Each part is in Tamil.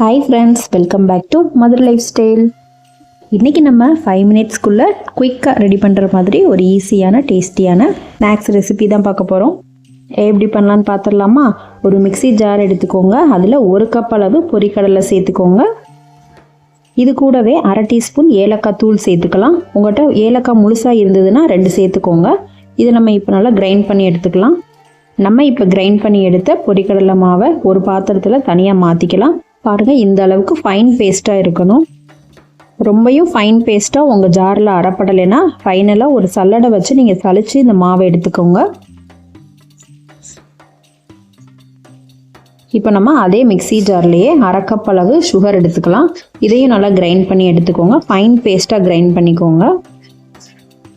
Hi friends welcome back to mother lifestyle இன்றைக்கி நம்ம ஃபைவ் மினிட்ஸ்க்குள்ளே குயிக்காக ரெடி பண்ணுற மாதிரி ஒரு ஈஸியான டேஸ்டியான ஸ்நாக்ஸ் ரெசிபி தான் பார்க்க போகிறோம் எப்படி பண்ணலான்னு பார்த்துடலாமா? ஒரு மிக்ஸி ஜார் எடுத்துக்கோங்க. அதில் ஒரு கப் அளவு பொரிக்கடலை சேர்த்துக்கோங்க. இது கூடவே அரை டீஸ்பூன் ஏலக்காய் தூள் சேர்த்துக்கலாம். உங்கள்கிட்ட ஏலக்காய் முழுசாக இருந்ததுன்னா ரெண்டு சேர்த்துக்கோங்க. இதை நம்ம இப்போ நல்லா கிரைண்ட் பண்ணி எடுத்துக்கலாம். நம்ம இப்போ கிரைண்ட் பண்ணி எடுத்த பொரிக்கடலை மாவை ஒரு பாத்திரத்தில் தனியாக மாற்றிக்கலாம் பாருங்கள் இந்த அளவுக்கு ஃபைன் பேஸ்ட்டாக இருக்கணும். ரொம்பையும் ஃபைன் பேஸ்ட்டாக உங்கள் ஜாரில் அறப்படலைன்னா ஃபைனலாக ஒரு சல்லடை வச்சு நீங்கள் சளிச்சு இந்த மாவை எடுத்துக்கோங்க. இப்போ நம்ம அதே மிக்ஸி ஜார்லேயே அரை அளவு சுகர் எடுத்துக்கலாம். இதையும் நல்லா கிரைண்ட் பண்ணி எடுத்துக்கோங்க. ஃபைன் பேஸ்ட்டாக கிரைண்ட் பண்ணிக்கோங்க.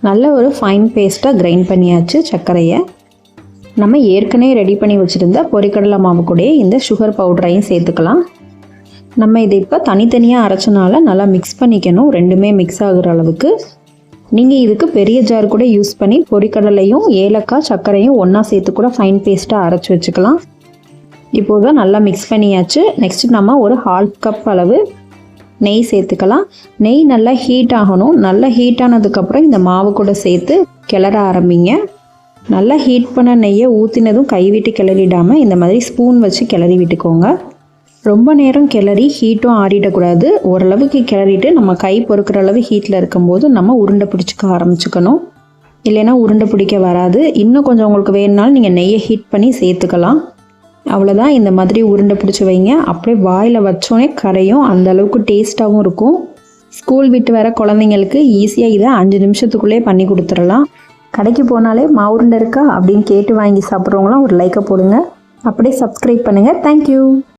நல்ல ஒரு ஃபைன் பேஸ்ட்டாக கிரைண்ட் பண்ணியாச்சு சர்க்கரையை. நம்ம ஏற்கனவே ரெடி பண்ணி வச்சுருந்த பொரிக்கடலை மாவு கூடயே இந்த சுகர் பவுடரையும் சேர்த்துக்கலாம். நம்ம இதை இப்போ தனித்தனியாக அரைச்சனால நல்லா மிக்ஸ் பண்ணிக்கணும். ரெண்டுமே மிக்ஸ் ஆகுற அளவுக்கு. நீங்கள் இதுக்கு பெரிய ஜார் கூட யூஸ் பண்ணி பொரிக்கடலையும் ஏலக்காய் சர்க்கரையும் ஒன்றா சேர்த்து கூட ஃபைன் பேஸ்ட்டாக அரைச்சி வச்சுக்கலாம். இப்போது தான் நல்லா மிக்ஸ் பண்ணியாச்சு. நெக்ஸ்ட் நம்ம ஒரு ஹால் கப் அளவு நெய் சேர்த்துக்கலாம். நெய் நல்லா ஹீட் ஆகணும். நல்லா ஹீட் ஆனதுக்கப்புறம் இந்த மாவு கூட சேர்த்து கிளற ஆரம்பிங்க. நல்லா ஹீட் பண்ண நெய்யை ஊற்றினதும் கைவிட்டு கிளறிடாமல் இந்த மாதிரி ஸ்பூன் வச்சு கிளறி விட்டுக்கோங்க. ரொம்ப நேரம் கிளறி ஹீட்டும் ஆறிடக்கூடாது. ஓரளவுக்கு கிளறிட்டு நம்ம கை பொறுக்கிற அளவு ஹீட்டில் இருக்கும்போது நம்ம உருண்டை பிடிச்சிக்க ஆரம்பிச்சுக்கணும். இல்லைன்னா உருண்டை பிடிக்க வராது. இன்னும் கொஞ்சம் உங்களுக்கு வேணுனாலும் நீங்கள் நெய்யை ஹீட் பண்ணி சேர்த்துக்கலாம். அவ்வளோதான் இந்த மாதிரி உருண்டை பிடிச்சி வைங்க. அப்படியே வாயில் வச்சோன்னே கரையும். அந்த அளவுக்கு டேஸ்ட்டாகவும் இருக்கும். ஸ்கூல் விட்டு வர குழந்தைங்களுக்கு ஈஸியாக இதை அஞ்சு நிமிஷத்துக்குள்ளே பண்ணி கொடுத்துடலாம். கடைக்கு போனாலே மாவுருண்டை இருக்கா அப்படின்னு கேட்டு வாங்கி சாப்பிட்றவங்களாம் ஒரு லைக்கை போடுங்க. அப்படியே சப்ஸ்கிரைப் பண்ணுங்கள் தேங்க்யூ